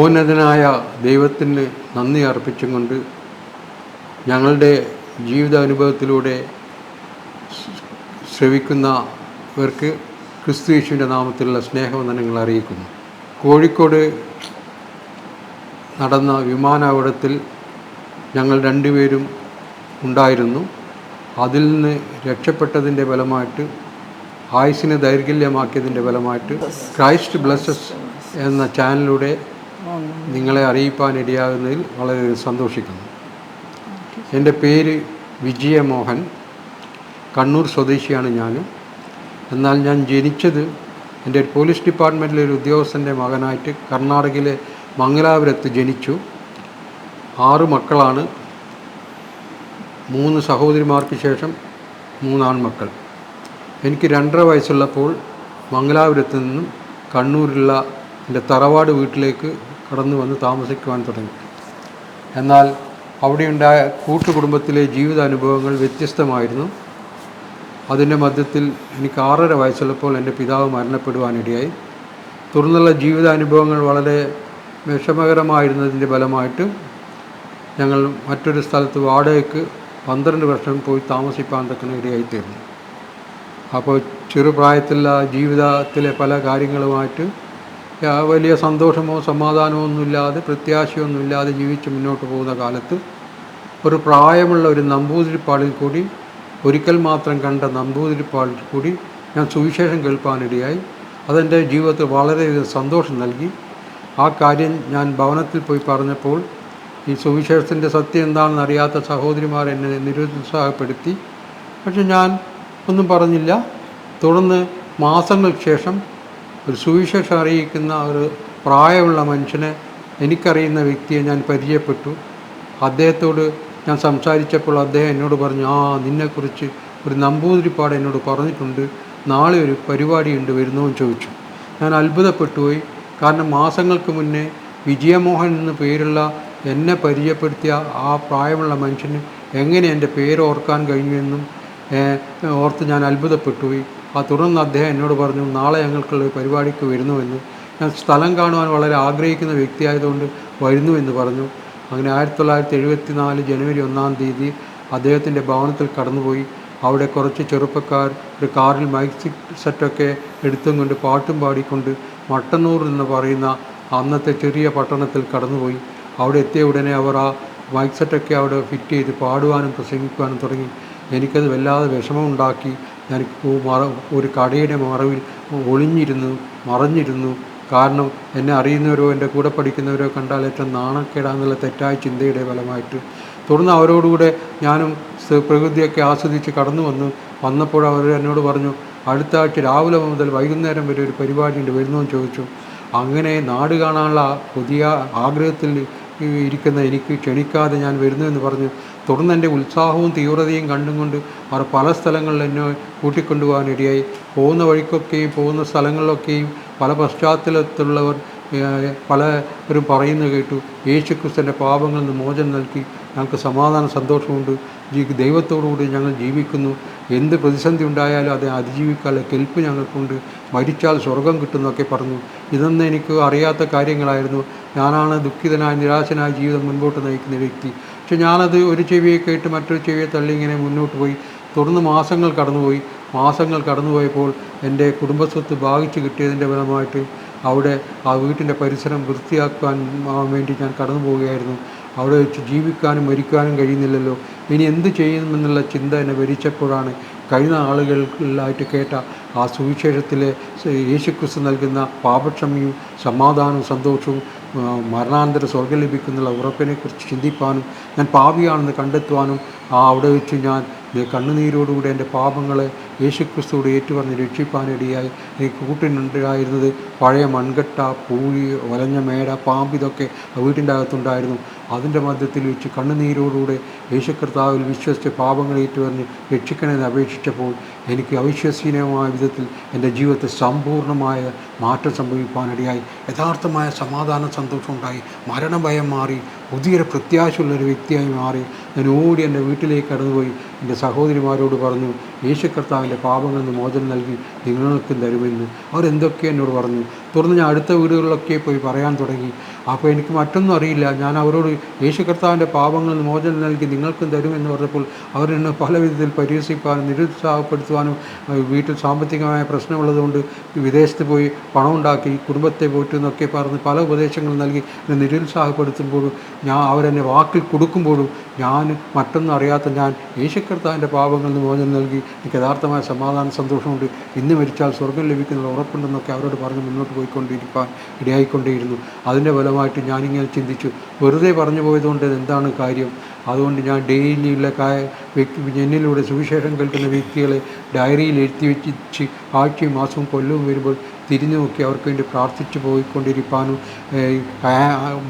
മഹോന്നതനായ ദൈവത്തിന് നന്ദി അർപ്പിച്ചും കൊണ്ട് ഞങ്ങളുടെ ജീവിതാനുഭവത്തിലൂടെ ശ്രവിക്കുന്നവർക്ക് ക്രിസ്തു യേശുവിന്റെ നാമത്തിലുള്ള സ്നേഹവന്ദനങ്ങൾ അറിയിക്കുന്നു. കോഴിക്കോട് നടന്ന വിമാനാപകടത്തിൽ ഞങ്ങൾ രണ്ടുപേരും ഉണ്ടായിരുന്നു. അതിൽ നിന്ന് രക്ഷപ്പെട്ടതിന്റെ ഫലമായിട്ട് ആയുസിനെ ദൈർഘല്യമാക്കിയതിന്റെ ഫലമായിട്ട് ക്രൈസ്റ്റ് ബ്ലസ്സസ് എന്ന ചാനലിലൂടെ നിങ്ങളെ അറിയിപ്പാൻ ഇടയാകുന്നതിൽ വളരെ സന്തോഷിക്കുന്നു. എന്റെ പേര് വിജയമോഹൻ. കണ്ണൂർ സ്വദേശിയാണ് ഞാൻ എന്നാൽ ഞാൻ ജനിച്ചത് എന്റെ പോലീസ് ഡിപ്പാർട്ട്മെന്റിലെ ഒരു ഉദ്യോഗസ്ഥന്റെ മകനായിട്ട് കർണാടകയിലെ മംഗലാപുരത്ത് ജനിച്ചു. ആറ് മക്കളാണ്. മൂന്ന് സഹോദരിമാർക്ക് ശേഷം മൂന്നാൺമക്കൾ എനിക്ക് രണ്ടര വയസ്സുള്ളപ്പോൾ മംഗലാപുരത്ത് നിന്നും കണ്ണൂരിലുള്ള എന്റെ തറവാട് വീട്ടിലേക്ക് കടന്നു വന്ന് താമസിക്കുവാൻ തുടങ്ങി. എന്നാൽ അവിടെയുണ്ടായ കൂട്ടുകുടുംബത്തിലെ ജീവിതാനുഭവങ്ങൾ വ്യത്യസ്തമായിരുന്നു. അതിന്റെ മധ്യത്തിൽ എനിക്ക് ആറര വയസ്സുള്ളപ്പോൾ എന്റെ പിതാവ് മരണപ്പെടുവാനിടയായി. തുടർന്നുള്ള ജീവിതാനുഭവങ്ങൾ വളരെ വിഷമകരമായിരുന്നതിന്റെ ഫലമായിട്ട് ഞങ്ങൾ മറ്റൊരു സ്ഥലത്ത് വാടകയ്ക്ക് പന്ത്രണ്ട് വർഷം പോയി താമസിപ്പാൻ തക്കന ഇടയായിത്തീർന്നു അപ്പോൾ ചെറുപ്രായത്തിലുള്ള ജീവിതത്തിലെ പല കാര്യങ്ങളുമായിട്ട് വലിയ സന്തോഷമോ സമാധാനമോ ഒന്നുമില്ലാതെ പ്രത്യാശയൊന്നുമില്ലാതെ ജീവിച്ച് മുന്നോട്ട് പോകുന്ന കാലത്ത് ഒരു പ്രായമുള്ള ഒരു നമ്പൂതിരിപ്പാളിൽ കൂടി ഒരിക്കൽ മാത്രം കണ്ട നമ്പൂതിരിപ്പാളിൽ കൂടി ഞാൻ സുവിശേഷം കേൾപ്പാനിടയായി. അതെന്റെ ജീവിതത്തിൽ വളരെയധികം സന്തോഷം നൽകി. ആ കാര്യം ഞാൻ ഭവനത്തിൽ പോയി പറഞ്ഞപ്പോൾ ഈ സുവിശേഷത്തിന്റെ സത്യം എന്താണെന്ന് അറിയാത്ത സഹോദരിമാർ എന്നെ നിരുത്സാഹപ്പെടുത്തി. പക്ഷെ ഞാൻ ഒന്നും പറഞ്ഞില്ല. തുടർന്ന് മാസങ്ങൾക്ക് ശേഷം ഒരു സുവിശേഷം അറിയിക്കുന്ന ഒരു പ്രായമുള്ള മനുഷ്യനെ എനിക്കറിയുന്ന വ്യക്തിയെ ഞാൻ പരിചയപ്പെട്ടു. അദ്ദേഹത്തോട് ഞാൻ സംസാരിച്ചപ്പോൾ അദ്ദേഹം എന്നോട് പറഞ്ഞു ആ നിന്നെക്കുറിച്ച് ഒരു നമ്പൂതിരിപ്പാട് എന്നോട് പറഞ്ഞിട്ടുണ്ട്. നാളെ ഒരു പരിപാടിയുണ്ട് വരുന്നോ എന്ന് ചോദിച്ചു. ഞാൻ അത്ഭുതപ്പെട്ടുപോയി. കാരണം മാസങ്ങൾക്ക് മുന്നേ വിജയമോഹൻ എന്ന പേരുള്ള എന്നെ പരിചയപ്പെടുത്തിയ ആ പ്രായമുള്ള മനുഷ്യന് എങ്ങനെ എന്റെ പേര് ഓർക്കാൻ കഴിഞ്ഞുവെന്നും ഓർത്ത് ഞാൻ അത്ഭുതപ്പെട്ടുപോയി. ആ തുടർന്ന് അദ്ദേഹം എന്നോട് പറഞ്ഞു നാളെ ഞങ്ങൾക്കുള്ള പരിപാടിക്ക് വരുന്നുവെന്ന്. ഞാൻ സ്ഥലം കാണുവാൻ വളരെ ആഗ്രഹിക്കുന്ന വ്യക്തിയായതുകൊണ്ട് വരുന്നുവെന്ന് പറഞ്ഞു. അങ്ങനെ ആയിരത്തി തൊള്ളായിരത്തി എഴുപത്തി നാല് ജനുവരി ഒന്നാം തീയതി അദ്ദേഹത്തിന്റെ ഭവനത്തിൽ കടന്നുപോയി. അവിടെ കുറച്ച് ചെറുപ്പക്കാർ ഒരു കാറിൽ മൈക്ക് സെറ്റൊക്കെ എടുത്തും കൊണ്ട് പാട്ടും പാടിക്കൊണ്ട് മട്ടന്നൂർ എന്ന് പറയുന്ന അന്നത്തെ ചെറിയ പട്ടണത്തിൽ കടന്നുപോയി. അവിടെ എത്തിയ ഉടനെ അവർ ആ മൈക്ക് സെറ്റൊക്കെ അവിടെ ഫിറ്റ് ചെയ്ത് പാടുവാനും പ്രസംഗിക്കുവാനും തുടങ്ങി. എനിക്കത് വല്ലാതെ വിഷമമുണ്ടാക്കി. ഞാൻ മറ ഒരു കടയുടെ മറവിൽ ഒളിഞ്ഞിരുന്നു മറഞ്ഞിരുന്നു. കാരണം എന്നെ അറിയുന്നവരോ എന്റെ കൂടെ പഠിക്കുന്നവരോ കണ്ടാൽ ഏറ്റവും നാണക്കേടാന്നുള്ള തെറ്റായ ചിന്തയുടെ ഫലമായിട്ട്. തുടർന്ന് അവരോടുകൂടെ ഞാനും പ്രകൃതിയൊക്കെ ആസ്വദിച്ച് കടന്നു വന്നു. വന്നപ്പോൾ അവർ എന്നോട് പറഞ്ഞു അടുത്ത ആഴ്ച രാവിലെ മുതൽ വൈകുന്നേരം വരെ ഒരു പരിപാടിയുണ്ട് ഉണ്ട് എന്ന് ചോദിച്ചു. അങ്ങനെ നാട് കാണാനുള്ള പുതിയ ആഗ്രഹത്തിൽ ഇരിക്കുന്ന എനിക്ക് ക്ഷണിക്കാതെ ഞാൻ വരുന്നു എന്ന് പറഞ്ഞു. തുടർന്ന് എന്റെ ഉത്സാഹവും തീവ്രതയും കണ്ടും കൊണ്ട് അവർ പല സ്ഥലങ്ങളിൽ എന്നെ കൂട്ടിക്കൊണ്ടുപോകാനിടയായി പോകുന്ന വഴിക്കൊക്കെയും പോകുന്ന സ്ഥലങ്ങളിലൊക്കെയും പല പശ്ചാത്തലത്തിലുള്ളവർ പലരും പറയുന്നു കേട്ടു. യേശു ക്രിസ്തുവിന്റെ പാപങ്ങളിൽ നിന്ന് മോചനം നൽകി ഞങ്ങൾക്ക് സമാധാന സന്തോഷമുണ്ട്. ദൈവത്തോടുകൂടി ഞങ്ങൾ ജീവിക്കുന്നു. എന്ത് പ്രതിസന്ധി ഉണ്ടായാലും അത് അതിജീവിക്കാനുള്ള കെൽപ്പ് ഞങ്ങൾക്കുണ്ട്. മരിച്ചാൽ സ്വർഗം കിട്ടുന്നൊക്കെ പറഞ്ഞു. ഇതൊന്നും എനിക്ക് അറിയാത്ത കാര്യങ്ങളായിരുന്നു. ഞാനാണ് ദുഃഖിതനായ നിരാശനായ ജീവിതം മുൻപോട്ട് നയിക്കുന്ന വ്യക്തി. പക്ഷെ ഞാനത് ഒരു ചെവിയെ കേട്ട് മറ്റൊരു ചെവിയെ തള്ളി ഇങ്ങനെ മുന്നോട്ട് പോയി. തുടർന്ന് മാസങ്ങൾ കടന്നുപോയി. മാസങ്ങൾ കടന്നുപോയപ്പോൾ എന്റെ കുടുംബസ്വത്ത് ഭാഗിച്ച് കിട്ടിയതിന്റെ ഫലമായിട്ട് അവിടെ ആ വീട്ടിന്റെ പരിസരം വൃത്തിയാക്കാൻ വേണ്ടി ഞാൻ കടന്നു പോവുകയായിരുന്നു അവിടെ വെച്ച് ജീവിക്കാനും മരിക്കാനും കഴിയുന്നില്ലല്ലോ. ഇനി എന്ത് ചെയ്യുമെന്നുള്ള ചിന്ത എന്നെ ഭരിച്ചപ്പോഴാണ് കഴിഞ്ഞ ആളുകളിലായിട്ട് കേട്ട ആ സുവിശേഷത്തിലെ യേശുക്രിസ്തു നൽകുന്ന പാപക്ഷമയും സമാധാനവും സന്തോഷവും ആ, മരണാന്തര സ്വർഗം ലഭിക്കുന്നുള്ള ഉറപ്പിനെക്കുറിച്ച് ചിന്തിപ്പാനും ഞാൻ പാപിയാണെന്ന് കണ്ടെത്തുവാനും ആ അവിടെ വെച്ച് ഞാൻ കണ്ണുനീരോടുകൂടി എന്റെ പാപങ്ങളെ യേശുക്രിസ്തുവോട് ഏറ്റുപറഞ്ഞ് രക്ഷിപ്പാനിടയായി എനിക്ക് കൂട്ടിനുണ്ടായിരുന്നത് പഴയ മൺകട്ട പൂഴി ഒലഞ്ഞ മേട പാമ്പ് ഇതൊക്കെ വീട്ടിന്റെ അകത്തുണ്ടായിരുന്നു. അതിന്റെ മധ്യത്തിൽ വെച്ച് കണ്ണുനീരോടുകൂടെ യേശു കർത്താവിൽ വിശ്വസിച്ച് പാപങ്ങൾ ഏറ്റുപറഞ്ഞ് രക്ഷിക്കണമെന്ന് അപേക്ഷിച്ചപ്പോൾ എനിക്ക് അവിശ്വസനീയമായ വിധത്തിൽ എന്റെ ജീവിതത്തിൽ സമ്പൂർണമായ മാറ്റം സംഭവിക്കാനിടയായി യഥാർത്ഥമായ സമാധാന സന്തോഷം ഉണ്ടായി മരണഭയം മാറി. പുതിയൊരു പ്രത്യാശയുള്ളൊരു വ്യക്തിയായി മാറി. ഞാൻ ഓടി എന്റെ വീട്ടിലേക്ക് കടന്നുപോയി. എന്റെ സഹോദരിമാരോട് പറഞ്ഞു യേശു കർത്താവിന്റെ പാപങ്ങളിൽ നിന്ന് മോചനം നൽകി നിങ്ങൾക്കും തരുമെന്ന്. അവരെന്തൊക്കെ എന്നോട് പറഞ്ഞു. തുടർന്ന് ഞാൻ അടുത്ത വീടുകളിലൊക്കെ പോയി പറയാൻ തുടങ്ങി. അപ്പോൾ എനിക്ക് മറ്റൊന്നും അറിയില്ല. ഞാൻ അവരോട് യേശു കർത്താവിന്റെ പാപങ്ങൾ മോചനം നൽകി നിങ്ങൾക്കും തരുമെന്ന് പറഞ്ഞപ്പോൾ അവർ എന്നെ പല വിധത്തിൽ പരിഹസിക്കാനും നിരുത്സാഹപ്പെടുത്തുവാനും വീട്ടിൽ സാമ്പത്തികമായ പ്രശ്നമുള്ളതുകൊണ്ട് വിദേശത്ത് പോയി പണം ഉണ്ടാക്കി കുടുംബത്തെ പോറ്റുന്നൊക്കെ പറഞ്ഞ് പല ഉപദേശങ്ങൾ നൽകി നിരുത്സാഹപ്പെടുത്തുമ്പോഴും ഞാൻ അവരെന്നെ വാക്കിൽ കൊടുക്കുമ്പോഴും ഞാൻ മറ്റൊന്നും അറിയാത്ത ഞാൻ യേശുക്കർത്താവിന്റെ പാപങ്ങളിൽ നിന്ന് മോചനം നൽകി എനിക്ക് യഥാർത്ഥമായ സമാധാന സന്തോഷമുണ്ട്. ഇന്ന് മരിച്ചാൽ സ്വർഗം ലഭിക്കുന്ന ഉറപ്പുണ്ടെന്നൊക്കെ അവരോട് പറഞ്ഞ് മുന്നോട്ട് പോയിക്കൊണ്ടിരിക്കാൻ ഇടയായിക്കൊണ്ടേയിരുന്നു. അതിന്റെ ഫലമായിട്ട് ഞാനിങ്ങനെ ചിന്തിച്ചു. വെറുതെ പറഞ്ഞു പോയതുകൊണ്ട് എന്താണ് കാര്യം? അതുകൊണ്ട് ഞാൻ ഡെയിലിയുള്ള കായ വ്യക്തി എന്നിലൂടെ സുവിശേഷം കേൾക്കുന്ന വ്യക്തികളെ ഡയറിയിൽ എഴുതി വെച്ച് ആഴ്ചയും മാസവും കൊല്ലവും വരുമ്പോൾ തിരിഞ്ഞു നോക്കി അവർക്ക് വേണ്ടി പ്രാർത്ഥിച്ചു പോയിക്കൊണ്ടിരിക്കാനും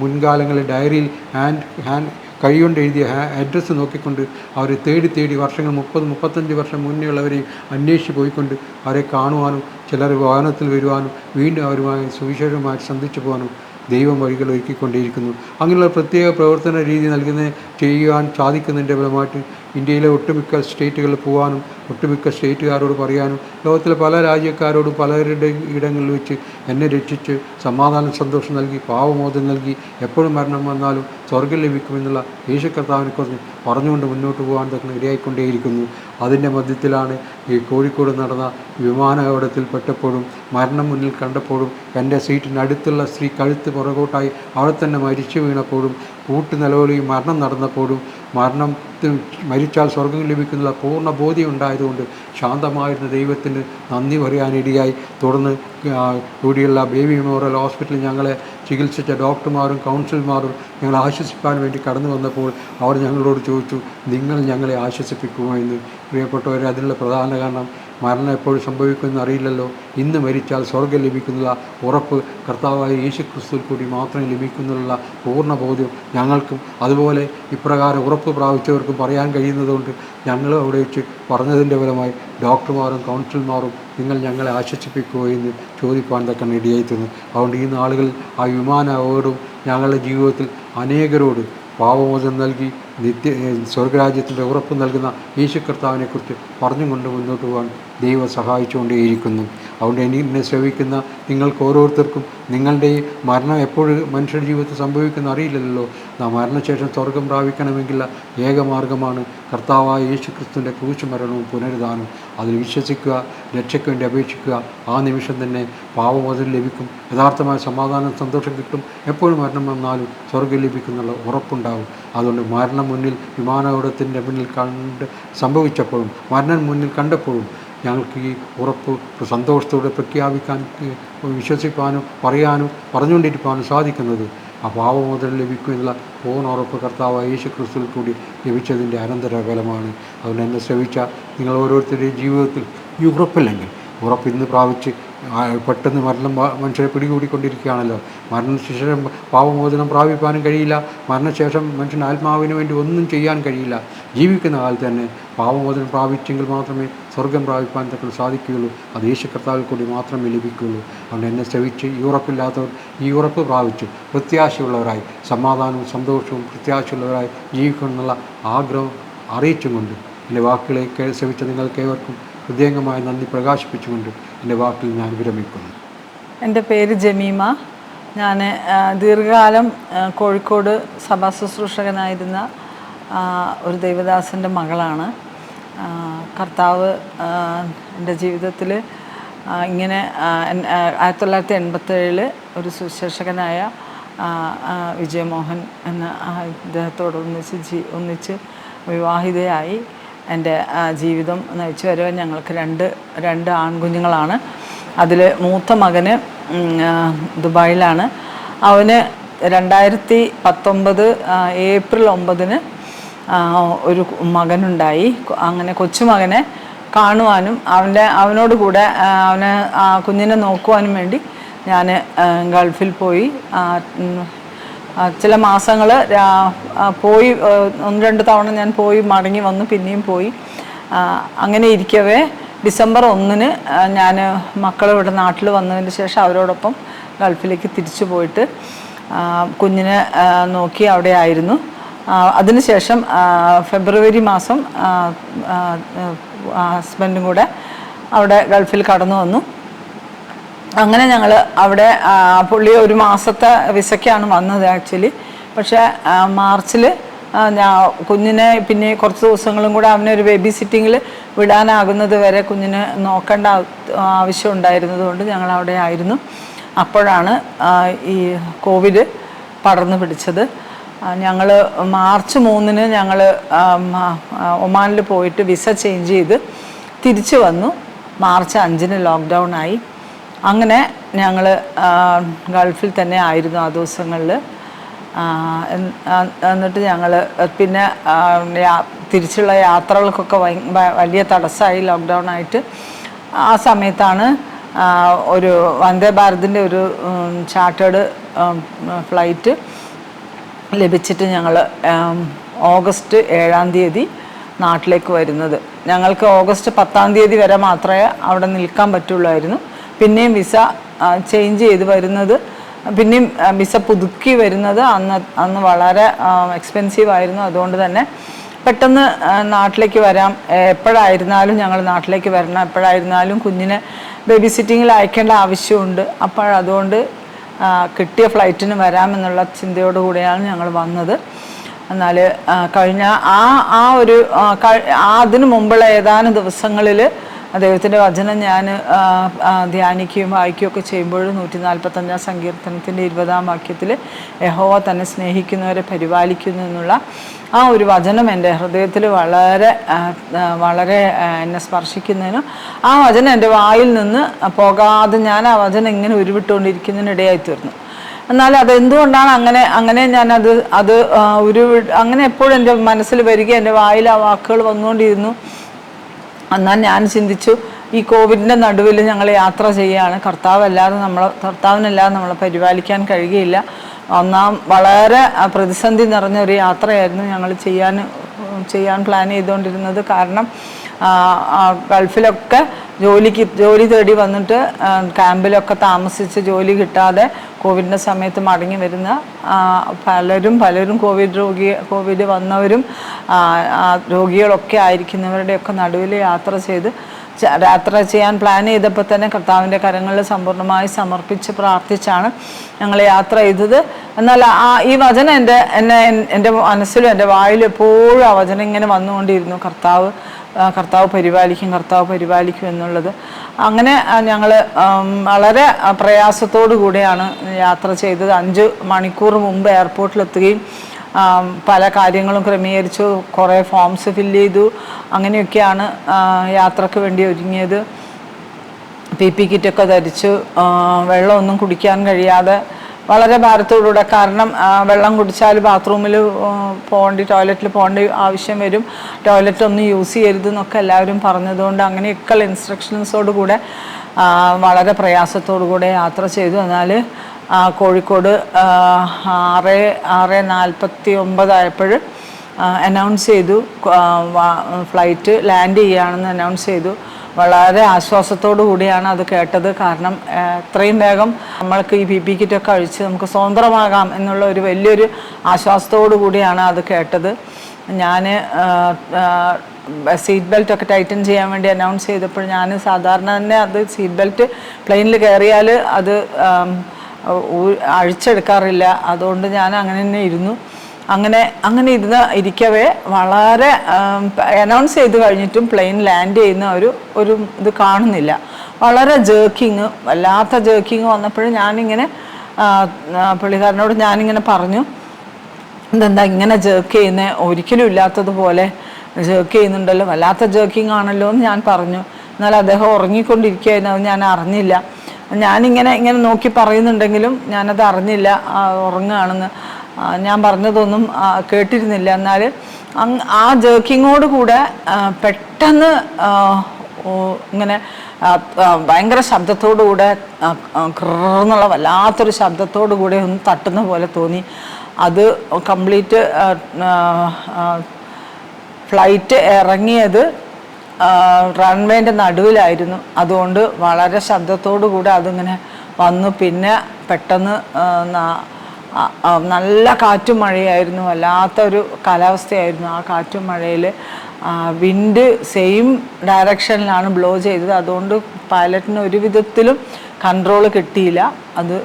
മുൻകാലങ്ങളിൽ ഡയറിയിൽ ഹാൻഡ് ഹാൻഡ് കൈകൊണ്ട് എഴുതിയ അഡ്രസ്സ് നോക്കിക്കൊണ്ട് അവരെ തേടി തേടി വർഷങ്ങൾ മുപ്പത് മുപ്പത്തഞ്ച് വർഷം മുന്നേ ഉള്ളവരെയും അന്വേഷിച്ച് പോയിക്കൊണ്ട് അവരെ കാണുവാനും ചിലർ വാഹനത്തിൽ വരുവാനും വീണ്ടും അവരുമായി സുവിശേഷമായി സന്ധിച്ചു പോകാനും ദൈവം വഴികൾ ഒരുക്കിക്കൊണ്ടേയിരിക്കുന്നു. അങ്ങനെയുള്ള പ്രത്യേക പ്രവർത്തന രീതി നൽകുന്ന ചെയ്യുവാൻ സാധിക്കുന്നതിന്റെ ഫലമായിട്ട് ഇന്ത്യയിലെ ഒട്ടുമിക്ക സ്റ്റേറ്റുകളിൽ പോകാനും ഒട്ടുമിക്ക സ്റ്റേറ്റുകാരോട് പറയാനും ലോകത്തിലെ പല രാജ്യക്കാരോടും പലരുടെ ഇടങ്ങളിൽ വെച്ച് എന്നെ രക്ഷിച്ച് സമാധാനം സന്തോഷം നൽകി പാവമോചം നൽകി എപ്പോഴും മരണം വന്നാലും സ്വർഗം ലഭിക്കുമെന്നുള്ള യേശു കർത്താവിനെക്കുറിച്ച് പറഞ്ഞുകൊണ്ട് മുന്നോട്ട് പോകാൻ തന്നെ ഇടയായിക്കൊണ്ടേയിരിക്കുന്നു അതിന്റെ മധ്യത്തിലാണ് ഈ കോഴിക്കോട് നടന്ന വിമാനാപകടത്തിൽ പെട്ടപ്പോഴും മരണം മുന്നിൽ കണ്ടപ്പോഴും എന്റെ സീറ്റിനടുത്തുള്ള സ്ത്രീ കഴുത്ത് പുറകോട്ടായി അവിടെ തന്നെ മരിച്ചു വീണപ്പോഴും കൂട്ടു നിലവിളിയും മരണം നടന്നപ്പോഴും മരണം മരിച്ചാൽ സ്വർഗം ലഭിക്കുന്നുള്ള പൂർണ ബോധ്യം ഉണ്ടായതുകൊണ്ട് ശാന്തമായിരുന്ന ദൈവത്തിന് നന്ദി പറയാനിടയായി. തുടർന്ന് ഇവിടെയുള്ള ബേബി മെമ്മോറിയൽ ഹോസ്പിറ്റലിൽ ഞങ്ങളെ ചികിത്സിച്ച ഡോക്ടർമാരും കൗൺസിലർമാരും ഞങ്ങളെ ആശ്വസിപ്പാൻ വേണ്ടി കടന്നു വന്നപ്പോൾ അവർ ഞങ്ങളോട് ചോദിച്ചു നിങ്ങൾ ഞങ്ങളെ ആശ്വസിപ്പിക്കുമോ? എന്ന്. പ്രിയപ്പെട്ടവരെ അതിനുള്ള പ്രധാന കാരണം മരണം എപ്പോഴും സംഭവിക്കുമെന്ന് അറിയില്ലല്ലോ. ഇന്ന് മരിച്ചാൽ സ്വർഗം ലഭിക്കുന്നുള്ള ഉറപ്പ് കർത്താവായ യേശു ക്രിസ്തുവിൽ കൂടി മാത്രമേ ലഭിക്കുന്നുള്ള പൂർണ ബോധ്യം ഞങ്ങൾക്കും. അതുപോലെ ഇപ്രകാരം ഉറപ്പ് പ്രാപിച്ചവർക്കും പറയാൻ കഴിയുന്നതുകൊണ്ട് ഞങ്ങൾ അവിടെ വെച്ച് പറഞ്ഞതിന്റെ ഫലമായി ഡോക്ടർമാരും കൗൺസിലർമാരും നിങ്ങൾ ഞങ്ങളെ ആശ്വസിപ്പിക്കുമോ എന്ന് ചോദിക്കാൻ തക്ക ഇടയായി തീർന്നു അതുകൊണ്ട് ഈ നാളുകളിൽ ആ വിമാന അപകടവും ഞങ്ങളുടെ ജീവിതത്തിൽ അനേകരോട് പാവമോചനം നൽകി നിത്യ സ്വർഗരാജ്യത്തിന്റെ ഉറപ്പ് നൽകുന്ന യേശു കർത്താവിനെക്കുറിച്ച് പറഞ്ഞുകൊണ്ട് മുന്നോട്ട് പോകാൻ ദൈവം സഹായിച്ചുകൊണ്ടേയിരിക്കുന്നു. അതുകൊണ്ട് എനി എന്നെ ശ്രവിക്കുന്ന നിങ്ങൾക്ക് ഓരോരുത്തർക്കും നിങ്ങളുടെ മരണം എപ്പോഴും മനുഷ്യരുടെ ജീവിതത്തിൽ സംഭവിക്കുന്ന അറിയില്ലല്ലോ. ആ മരണശേഷം സ്വർഗം പ്രാപിക്കണമെങ്കിൽ ഏകമാർഗമാണ് കർത്താവായ യേശു ക്രിസ്തുവിന്റെ ക്രൂശ് മരണവും അതിൽ വിശ്വസിക്കുക രക്ഷയ്ക്ക് വേണ്ടി അപേക്ഷിക്കുക. ആ നിമിഷം തന്നെ പാവമോചനം ലഭിക്കും. യഥാർത്ഥമായ സമാധാനം സന്തോഷം കിട്ടും. എപ്പോഴും മരണം വന്നാലും സ്വർഗം ലഭിക്കുന്നുള്ള ഉറപ്പുണ്ടാകും അതുകൊണ്ട് മരണം മുന്നിൽ വിമാനാപകടത്തിന്റെ മുന്നിൽ കണ്ട് സംഭവിച്ചപ്പോഴും മരണം മുന്നിൽ കണ്ടപ്പോഴും ഞങ്ങൾക്ക് ഈ ഉറപ്പ് സന്തോഷത്തോടെ പ്രഖ്യാപിക്കാൻ വിശ്വസിപ്പാനും പറയാനും പറഞ്ഞുകൊണ്ടിരിക്കാനും സാധിക്കുന്നത് ആ പാവമോചനം ലഭിക്കുമെന്നുള്ള പൂർണ കർത്താവ് യേശു ക്രിസ്തുവിൽ കൂടി ലഭിച്ചതിന്റെ അനന്തരഫലമാണ്. അതുകൊണ്ട് എന്നെ ശ്രവിച്ച നിങ്ങൾ ഓരോരുത്തരുടെയും ജീവിതത്തിൽ ഈ ഉറപ്പില്ലെങ്കിൽ ഉറപ്പ് ഇന്ന് പ്രാപിച്ച് പെട്ടെന്ന് മരണം മനുഷ്യരെ പിടികൂടിക്കൊണ്ടിരിക്കുകയാണല്ലോ. മരണശേഷം പാവമോചനം പ്രാപിക്കാനും കഴിയില്ല. മരണശേഷം മനുഷ്യൻ ആത്മാവിന് വേണ്ടി ഒന്നും ചെയ്യാൻ കഴിയില്ല. ജീവിക്കുന്ന കാലത്ത് തന്നെ പാവമോചനം പ്രാപിച്ചെങ്കിൽ മാത്രമേ സ്വർഗം പ്രാപിപ്പാൻ തക്ക സാധിക്കുകയുള്ളൂ. അത് യേശു കർത്താവിൽ കൂടി മാത്രമേ ലഭിക്കുകയുള്ളൂ. അതുകൊണ്ട് എന്നെ ശ്രവിച്ച് ഈ ഉറപ്പില്ലാത്തവർ ഈ ഉറപ്പ് പ്രാപിച്ച് പ്രത്യാശയുള്ളവരായി സമാധാനവും സന്തോഷവും പ്രത്യാശയുള്ളവരായി ജീവിക്കണമെന്നുള്ള ആഗ്രഹം അറിയിച്ചും കൊണ്ട് എന്റെ വാക്കുകളെ ശ്രവിച്ച നിങ്ങൾക്കേവർക്കും ഹൃദയംഗമായ നന്ദി പ്രകാശിപ്പിച്ചുകൊണ്ട് എന്റെ വാക്കിൽ ഞാൻ വിരമിക്കുന്നു. എന്റെ പേര് ജമീമ. ഞാൻ ദീർഘകാലം കോഴിക്കോട് സഭാ ശുശ്രൂഷകനായിരുന്ന ഒരു ദൈവദാസന്റെ മകളാണ്. കർത്താവ് എന്റെ ജീവിതത്തിൽ ഇങ്ങനെ ആയിരത്തി തൊള്ളായിരത്തി എൺപത്തേഴിൽ ഒരു സുശേഷകനായ വിജയമോഹൻ എന്ന ആ ഇദ്ദേഹത്തോട് ഒന്നിച്ച് ജീ ഒന്നിച്ച് വിവാഹിതയായി. എന്റെ ജീവിതം ജീവിതം നയിച്ചു വരുവാൻ ഞങ്ങൾക്ക് രണ്ട് രണ്ട് ആൺകുഞ്ഞുങ്ങളാണ്. അതിൽ മൂത്ത മകന് ദുബായിലാണ്. അവന് രണ്ടായിരത്തി പത്തൊമ്പത് ഏപ്രിൽ ഒമ്പതിന് ഒരു മകനുണ്ടായി. അങ്ങനെ കൊച്ചുമകനെ കാണുവാനും അവന്റെ അവനോട് കൂടെ അവനെ കുഞ്ഞിനെ നോക്കുവാനും വേണ്ടി ഞാൻ ഗൾഫിൽ പോയി ചില മാസങ്ങൾ പോയി ഒന്ന് രണ്ട് തവണ ഞാൻ പോയി മടങ്ങി വന്നു പിന്നെയും പോയി. അങ്ങനെ ഇരിക്കവേ. ഡിസംബർ ഒന്നിന് ഞാൻ മക്കൾ ഇവിടെ നാട്ടിൽ വന്നതിന് ശേഷം അവരോടൊപ്പം ഗൾഫിലേക്ക് തിരിച്ചു പോയിട്ട് കുഞ്ഞിനെ നോക്കി അവിടെ ആയിരുന്നു. അതിനുശേഷം ഫെബ്രുവരി മാസം ഹസ്ബൻഡും കൂടെ അവിടെ ഗൾഫിൽ കടന്നു വന്നു. അങ്ങനെ ഞങ്ങൾ അവിടെ പുള്ളി ഒരു മാസത്തെ വിസയ്ക്കാണ് വന്നത് ആക്ച്വലി. പക്ഷേ മാർച്ചിൽ ഞാൻ കുഞ്ഞിനെ പിന്നെ കുറച്ച് ദിവസങ്ങളും കൂടെ അവനെ ഒരു ബേബി സിറ്റിങ്ങിൽ വിടാനാകുന്നത് വരെ കുഞ്ഞിനെ നോക്കേണ്ട ആവശ്യം ഉണ്ടായിരുന്നത് കൊണ്ട് ഞങ്ങൾ അവിടെ ആയിരുന്നു. അപ്പോഴാണ് ഈ കോവിഡ് പടർന്നു പിടിച്ചത്. ഞങ്ങൾ മാർച്ച് മൂന്നിന് ഞങ്ങൾ ഒമാനിൽ പോയിട്ട് വിസ ചേഞ്ച് ചെയ്ത് തിരിച്ചു വന്നു. മാർച്ച് അഞ്ചിന് ലോക്ക്ഡൗൺ ആയി. അങ്ങനെ ഞങ്ങൾ ഗൾഫിൽ തന്നെ ആയിരുന്നു ആ ദിവസങ്ങളിൽ എന്നിട്ട് ഞങ്ങൾ പിന്നെ തിരിച്ചുള്ള യാത്രകൾക്കൊക്കെ വലിയ തടസ്സമായി ലോക്ക്ഡൗൺ ആയിട്ട്. ആ സമയത്താണ് ഒരു വന്ദേ ഭാരതിന്റെ ഒരു ചാർട്ടേഡ് ഫ്ലൈറ്റ് ലഭിച്ചിട്ട് ഞങ്ങൾ ഓഗസ്റ്റ് ഏഴാം തീയതി നാട്ടിലേക്ക് വരുന്നത്. ഞങ്ങൾക്ക് ഓഗസ്റ്റ് പത്താം തീയതി വരെ മാത്രമേ അവിടെ നിൽക്കാൻ പറ്റുള്ളായിരുന്നു. പിന്നെയും വിസ ചേഞ്ച് ചെയ്ത് വരുന്നത്. പിന്നെയും വിസ പുതുക്കി വരുന്നത് അന്ന് അന്ന് വളരെ എക്സ്പെൻസീവ് ആയിരുന്നു. അതുകൊണ്ട് തന്നെ പെട്ടെന്ന് നാട്ടിലേക്ക് വരാം. എപ്പോഴായിരുന്നാലും ഞങ്ങൾ നാട്ടിലേക്ക് വരണം. എപ്പോഴായിരുന്നാലും കുഞ്ഞിനെ ബേബി സിറ്റിങ്ങിൽ അയക്കേണ്ട ആവശ്യമുണ്ട്. അപ്പോൾ അതുകൊണ്ട് കിട്ടിയ ഫ്ലൈറ്റിന് വരാമെന്നുള്ള ചിന്തയോടുകൂടിയാണ് ഞങ്ങൾ വന്നത്. എന്നാൽ കഴിഞ്ഞ ആ ആ ഒരു അതിനു മുമ്പുള്ള ഏതാനും ദിവസങ്ങളിൽ ദൈവത്തിന്റെ വചനം ഞാൻ ധ്യാനിക്കുകയും വായിക്കുകയൊക്കെ ചെയ്യുമ്പോൾ നൂറ്റി നാൽപ്പത്തഞ്ചാം സങ്കീർത്തനത്തിന്റെ ഇരുപതാം വാക്യത്തിൽ യഹോവ തന്നെ സ്നേഹിക്കുന്നവരെ പരിപാലിക്കുന്നു എന്നുള്ള ആ ഒരു വചനം എന്റെ ഹൃദയത്തിൽ വളരെ വളരെ എന്നെ സ്പർശിക്കുന്നതിനും ആ വചനം എന്റെ വായിൽ നിന്ന് പോകാതെ ഞാൻ ആ വചനം ഇങ്ങനെ ഉരുവിട്ടുകൊണ്ടിരിക്കുന്നതിനിടയായി തീർന്നു. എന്നാൽ അതെന്തുകൊണ്ടാണ് അങ്ങനെ അങ്ങനെ ഞാനത് അത് ഒരു അങ്ങനെ എപ്പോഴും എന്റെ മനസ്സിൽ വരിക എന്റെ വായിൽ ആ വാക്കുകൾ വന്നുകൊണ്ടിരുന്നു? എന്നാൽ ഞാൻ ചിന്തിച്ചു ഈ കോവിഡിന്റെ നടുവിൽ ഞങ്ങൾ യാത്ര ചെയ്യുകയാണ് കർത്താവ് അല്ലാതെ നമ്മളെ കർത്താവിനല്ലാതെ നമ്മളെ പരിപാലിക്കാൻ കഴിയുകയില്ല. ഒന്നാം വളരെ പ്രതിസന്ധി നിറഞ്ഞ ഒരു യാത്രയായിരുന്നു ഞങ്ങൾ ചെയ്യാൻ ചെയ്യാൻ പ്ലാൻ ചെയ്തുകൊണ്ടിരുന്നത് കാരണം ഗൾഫിലൊക്കെ ജോലിക്ക് ജോലി തേടി വന്നിട്ട് ക്യാമ്പിലൊക്കെ താമസിച്ച് ജോലി കിട്ടാതെ കോവിഡിന്റെ സമയത്ത് മടങ്ങി വരുന്ന പലരും പലരും കോവിഡ് രോഗി കോവിഡ് വന്നവരും രോഗികളൊക്കെ ആയിരിക്കുന്നവരുടെയൊക്കെ നടുവിൽ യാത്ര ചെയ്ത് യാത്ര ചെയ്യാൻ പ്ലാൻ ചെയ്തപ്പോൾ തന്നെ കർത്താവിന്റെ കരങ്ങളിൽ സമ്പൂർണമായി സമർപ്പിച്ച് പ്രാർത്ഥിച്ചാണ് ഞങ്ങൾ യാത്ര ചെയ്തത്. എന്നാൽ ആ ഈ വചനം എന്റെ എന്നെ എന്റെ മനസ്സിലും എന്റെ വായിലും എപ്പോഴും ആ വചനം ഇങ്ങനെ വന്നുകൊണ്ടിരുന്നു. കർത്താവ് കർത്താവ് പരിപാലിക്കും കർത്താവ് പരിപാലിക്കും എന്നുള്ളത്. അങ്ങനെ ഞങ്ങൾ വളരെ പ്രയാസത്തോടു കൂടിയാണ് യാത്ര ചെയ്തത്. അഞ്ച് മണിക്കൂർ മുമ്പ് എയർപോർട്ടിലെത്തുകയും പല കാര്യങ്ങളും ക്രമീകരിച്ചു. കുറേ ഫോംസ് ഫില്ല് ചെയ്തു. അങ്ങനെയൊക്കെയാണ് യാത്രയ്ക്ക് വേണ്ടി ഒരുങ്ങിയത്. പി പി കിറ്റൊക്കെ ധരിച്ചു. വെള്ളമൊന്നും കുടിക്കാൻ കഴിയാതെ വളരെ ഭാരത്തോടുകൂടെ കാരണം വെള്ളം കുടിച്ചാൽ ബാത്റൂമിൽ പോകേണ്ടി ടോയ്ലറ്റിൽ പോകേണ്ട ആവശ്യം വരും. ടോയ്ലറ്റ് ഒന്നും യൂസ് ചെയ്യരുത് എന്നൊക്കെ എല്ലാവരും പറഞ്ഞതുകൊണ്ട് അങ്ങനെയൊക്കെയുള്ള ഇൻസ്ട്രക്ഷൻസോട് കൂടെ വളരെ പ്രയാസത്തോടു കൂടെ യാത്ര ചെയ്തു. എന്നാൽ കോഴിക്കോട് ആറ് ആറ് നാൽപ്പത്തി ഒമ്പതായപ്പോൾ അനൗൺസ് ചെയ്തു. ഫ്ലൈറ്റ് ലാൻഡ് ചെയ്യുകയാണെന്ന് അനൗൺസ് ചെയ്തു. വളരെ ആശ്വാസത്തോടു കൂടിയാണ് അത് കേട്ടത്. കാരണം എത്രയും വേഗം നമ്മൾക്ക് ഈ ബി പി കിറ്റൊക്കെ അഴിച്ച് നമുക്ക് സ്വതന്ത്രമാകാം എന്നുള്ള ഒരു വലിയൊരു ആശ്വാസത്തോടു കൂടിയാണ് അത് കേട്ടത്. ഞാൻ സീറ്റ് ബെൽറ്റ് ഒക്കെ ടൈറ്റൻ ചെയ്യാൻ വേണ്ടി അനൗൺസ് ചെയ്തപ്പോൾ ഞാൻ സാധാരണ തന്നെ അത് സീറ്റ് ബെൽറ്റ് പ്ലെയിനിൽ കയറിയാൽ അത് അഴിച്ചെടുക്കാറില്ല. അതുകൊണ്ട് ഞാൻ അങ്ങനെ തന്നെ ഇരുന്നു. അങ്ങനെ അങ്ങനെ ഇരുന്ന് ഇരിക്കവേ വളരെ അനൗൺസ് ചെയ്ത് കഴിഞ്ഞിട്ടും പ്ലെയിൻ ലാൻഡ് ചെയ്യുന്ന ഒരു ഒരു ഇത് കാണുന്നില്ല. വളരെ ജേക്കിങ് വല്ലാത്ത ജേക്കിങ് വന്നപ്പോഴും ഞാനിങ്ങനെ പുള്ളിക്കാരനോട് ഞാനിങ്ങനെ പറഞ്ഞു ഇതെന്താ ഇങ്ങനെ ജേക്ക് ചെയ്യുന്നത് ഒരിക്കലും ഇല്ലാത്തതുപോലെ ജേക്ക് ചെയ്യുന്നുണ്ടല്ലോ. വല്ലാത്ത ജേക്കിംഗ് ആണല്ലോ എന്ന് ഞാൻ പറഞ്ഞു. എന്നാൽ അദ്ദേഹം ഉറങ്ങിക്കൊണ്ടിരിക്കുകയായിരുന്നു അത് ഞാൻ അറിഞ്ഞില്ല. ഞാനിങ്ങനെ ഇങ്ങനെ നോക്കി പറയുന്നുണ്ടെങ്കിലും ഞാനത് അറിഞ്ഞില്ല ഉറങ്ങുകയാണെന്ന്. ഞാൻ പറഞ്ഞതൊന്നും കേട്ടിരുന്നില്ല. എന്നാൽ ആ ജേക്കിങ്ങോട് കൂടെ പെട്ടെന്ന് ഇങ്ങനെ ഭയങ്കര ശബ്ദത്തോടുകൂടെ കൂടെ വല്ലാത്തൊരു ശബ്ദത്തോടു കൂടെ ഒന്ന് തട്ടുന്ന പോലെ തോന്നി. അത് കംപ്ലീറ്റ് ഫ്ലൈറ്റ് ഇറങ്ങിയത് റൺവേന്റെ നടുവിലായിരുന്നു. അതുകൊണ്ട് വളരെ ശബ്ദത്തോടു കൂടെ അതിങ്ങനെ വന്നു. പിന്നെ പെട്ടെന്ന് നല്ല കാറ്റും മഴയായിരുന്നു. വല്ലാത്തൊരു കാലാവസ്ഥയായിരുന്നു ആ കാറ്റും മഴയിൽ വിൻഡ് സെയിം ഡയറക്ഷനിലാണ് ബ്ലോ ചെയ്തത്. അതുകൊണ്ട് പൈലറ്റിന് ഒരു വിധത്തിലും കൺട്രോൾ കിട്ടിയില്ല. അത്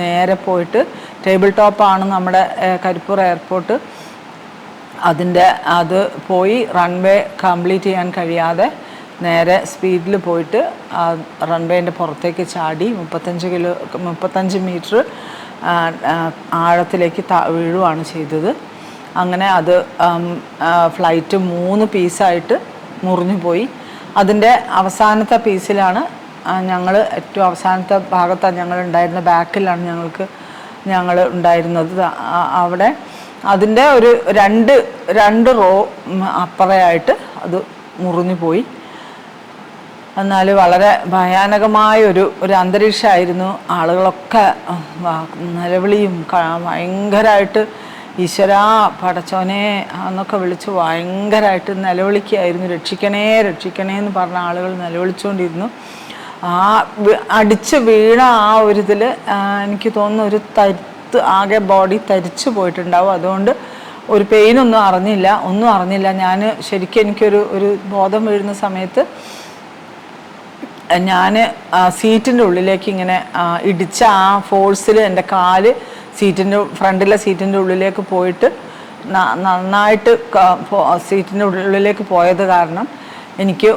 നേരെ പോയിട്ട് ടേബിൾ ടോപ്പാണ് നമ്മുടെ കരിപ്പൂർ എയർപോർട്ട് അതിന്റെ അത് പോയി റൺവേ കംപ്ലീറ്റ് ചെയ്യാൻ കഴിയാതെ നേരെ സ്പീഡിൽ പോയിട്ട് റൺവേന്റെ പുറത്തേക്ക് ചാടി മുപ്പത്തഞ്ച് കിലോ മുപ്പത്തഞ്ച് മീറ്റർ ആഴത്തിലേക്ക് വീഴുവാണ് ചെയ്തത്. അങ്ങനെ അത് ഫ്ലൈറ്റ് മൂന്ന് പീസായിട്ട് മുറിഞ്ഞു പോയി. അതിന്റെ അവസാനത്തെ പീസിലാണ് ഞങ്ങൾ ഏറ്റവും അവസാനത്തെ ഭാഗത്താണ് ഞങ്ങൾ ഉണ്ടായിരുന്ന ബാക്കിലാണ് ഞങ്ങൾക്ക് ഞങ്ങൾ ഉണ്ടായിരുന്നത്. അവിടെ അതിന്റെ ഒരു രണ്ട് രണ്ട് റോ അപ്പറയായിട്ട് അത് മുറിഞ്ഞു പോയി. എന്നാൽ വളരെ ഭയാനകമായ ഒരു ഒരു അന്തരീക്ഷമായിരുന്നു ആളുകളൊക്കെ നിലവിളിയും ഭയങ്കരമായിട്ട് ഈശ്വരാ പടച്ചോനെ എന്നൊക്കെ വിളിച്ച് ഭയങ്കരമായിട്ട് നിലവിളിക്കുകയായിരുന്നു രക്ഷിക്കണേ രക്ഷിക്കണേ എന്ന് പറഞ്ഞ ആളുകൾ നിലവിളിച്ചുകൊണ്ടിരുന്നു. ആ അടിച്ച് വീണ ആ ഒരു ഇതിൽ എനിക്ക് തോന്നുന്നു ഒരു തരുത്ത് ആകെ ബോഡി തരിച്ചു പോയിട്ടുണ്ടാവും. അതുകൊണ്ട് ഒരു പെയിനൊന്നും അറിഞ്ഞില്ല ഒന്നും അറിഞ്ഞില്ല. ഞാൻ ശരിക്കും എനിക്കൊരു ഒരു ബോധം വീഴുന്ന സമയത്ത് ഞാൻ സീറ്റിന്റെ ഉള്ളിലേക്ക് ഇങ്ങനെ ഇടിച്ച ആ ഫോഴ്സിൽ എന്റെ കാൽ സീറ്റിന്റെ ഫ്രണ്ടിലെ സീറ്റിന്റെ ഉള്ളിലേക്ക് പോയിട്ട് നന്നായിട്ട് സീറ്റിന്റെ ഉള്ളിലേക്ക് പോയത് കാരണം എനിക്ക്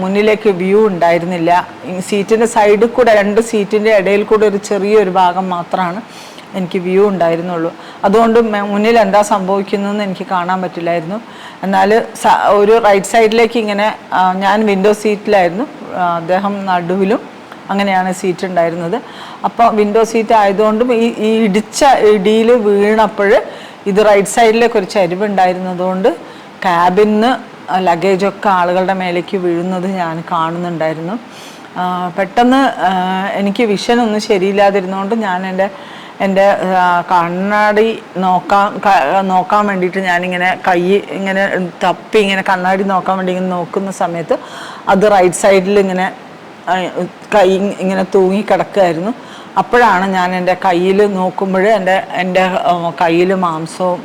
മുന്നിലേക്ക് വ്യൂ ഉണ്ടായിരുന്നില്ല. സീറ്റിന്റെ സൈഡിൽ കൂടെ രണ്ട് സീറ്റിന്റെ ഇടയിൽ കൂടെ ഒരു ചെറിയൊരു ഭാഗം മാത്രമാണ് എനിക്ക് വ്യൂ ഉണ്ടായിരുന്നുള്ളൂ. അതുകൊണ്ട് മുന്നിൽ എന്താ സംഭവിക്കുന്നതെന്ന് എനിക്ക് കാണാൻ പറ്റില്ലായിരുന്നു. എന്നാൽ ഒരു റൈറ്റ് സൈഡിലേക്ക് ഇങ്ങനെ ഞാൻ വിൻഡോ സീറ്റിലായിരുന്നു അദ്ദേഹം നടുവിലും അങ്ങനെയാണ് സീറ്റ് ഉണ്ടായിരുന്നത്. അപ്പോൾ വിൻഡോ സീറ്റ് ആയതുകൊണ്ടും ഈ ഈ ഇടിച്ച ഇടിയിൽ വീണപ്പോൾ ഇത് റൈറ്റ് സൈഡിലേക്ക് ഒരു ചരിവുണ്ടായിരുന്നതുകൊണ്ട് ക്യാബിന്ന് ലഗേജൊക്കെ ആളുകളുടെ മേലേക്ക് വീഴുന്നത് ഞാൻ കാണുന്നുണ്ടായിരുന്നു. പെട്ടെന്ന് എനിക്ക് വിഷനൊന്നും ശരിയില്ലാതിരുന്നതുകൊണ്ട് ഞാൻ എന്റെ എന്റെ കണ്ണാടി നോക്കാൻ നോക്കാൻ വേണ്ടിയിട്ട് ഞാനിങ്ങനെ കൈ ഇങ്ങനെ തപ്പി ഇങ്ങനെ കണ്ണാടി നോക്കാൻ വേണ്ടി ഇങ്ങനെ നോക്കുന്ന സമയത്ത് അത് റൈറ്റ് സൈഡിൽ ഇങ്ങനെ കൈ ഇങ്ങനെ തൂങ്ങി കിടക്കുകയായിരുന്നു അപ്പോഴാണ് ഞാൻ എന്റെ കയ്യിൽ നോക്കുമ്പോൾ എന്റെ എന്റെ കയ്യിൽ മാംസവും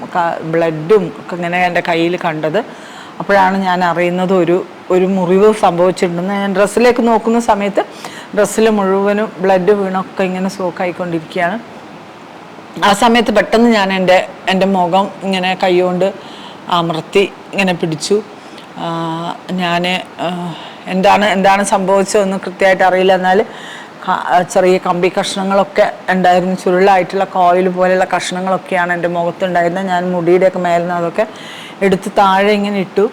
ബ്ലഡും ഒക്കെ ഇങ്ങനെ എന്റെ കയ്യിൽ കണ്ടത്. അപ്പോഴാണ് ഞാൻ അറിയുന്നത് ഒരു ഒരു മുറിവ് സംഭവിച്ചിട്ടുണ്ടെന്ന്. ഞാൻ ഡ്രസ്സിലേക്ക് നോക്കുന്ന സമയത്ത് ഡ്രസ്സിൽ മുഴുവനും ബ്ലഡ് വീണൊക്കെ ഇങ്ങനെ സോക്കായിക്കൊണ്ടിരിക്കുകയാണ്. ആ സമയത്ത് പെട്ടെന്ന് ഞാൻ എന്റെ എന്റെ മുഖം ഇങ്ങനെ കൈകൊണ്ട് അമർത്തി ഇങ്ങനെ പിടിച്ചു. ഞാൻ എന്താണ് എന്താണ് സംഭവിച്ചതെന്ന് കൃത്യമായിട്ട് അറിയില്ല. എന്നാൽ ചെറിയ കമ്പി കഷ്ണങ്ങളൊക്കെ ഉണ്ടായിരുന്നു. ചുരുളായിട്ടുള്ള കോയിൽ പോലെയുള്ള കഷ്ണങ്ങളൊക്കെയാണ് എന്റെ മുഖത്തുണ്ടായിരുന്നത്. ഞാൻ മുടിയുടെയൊക്കെ മേലിൽ അതൊക്കെ എടുത്ത് താഴെ ഇങ്ങനെ ഇട്ടു.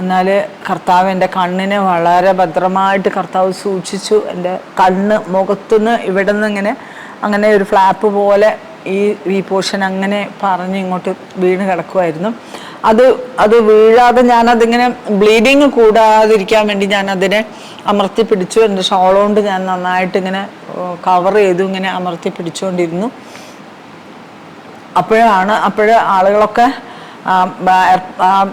എന്നാൽ കർത്താവ് എന്റെ കണ്ണിനെ വളരെ ഭദ്രമായിട്ട് കർത്താവ് സൂക്ഷിച്ചു. എന്റെ കണ്ണ് മുഖത്തുനിന്ന് ഇവിടെ നിന്ന് ഇങ്ങനെ അങ്ങനെ ഒരു ഫ്ലാപ്പ് പോലെ ഈ ഈ പോർഷൻ അങ്ങനെ പറഞ്ഞ് ഇങ്ങോട്ട് വീണ് കിടക്കുമായിരുന്നു അത് അത് വീഴാതെ ഞാനതിങ്ങനെ ബ്ലീഡിങ് കൂടാതിരിക്കാൻ വേണ്ടി ഞാൻ അതിനെ അമർത്തി പിടിച്ചു. എന്റെ ഷോൾ കൊണ്ട് ഞാൻ നന്നായിട്ട് ഇങ്ങനെ കവർ ചെയ്തു ഇങ്ങനെ അമർത്തി പിടിച്ചുകൊണ്ടിരുന്നു. അപ്പോഴാണ് അപ്പോഴ് ആളുകളൊക്കെ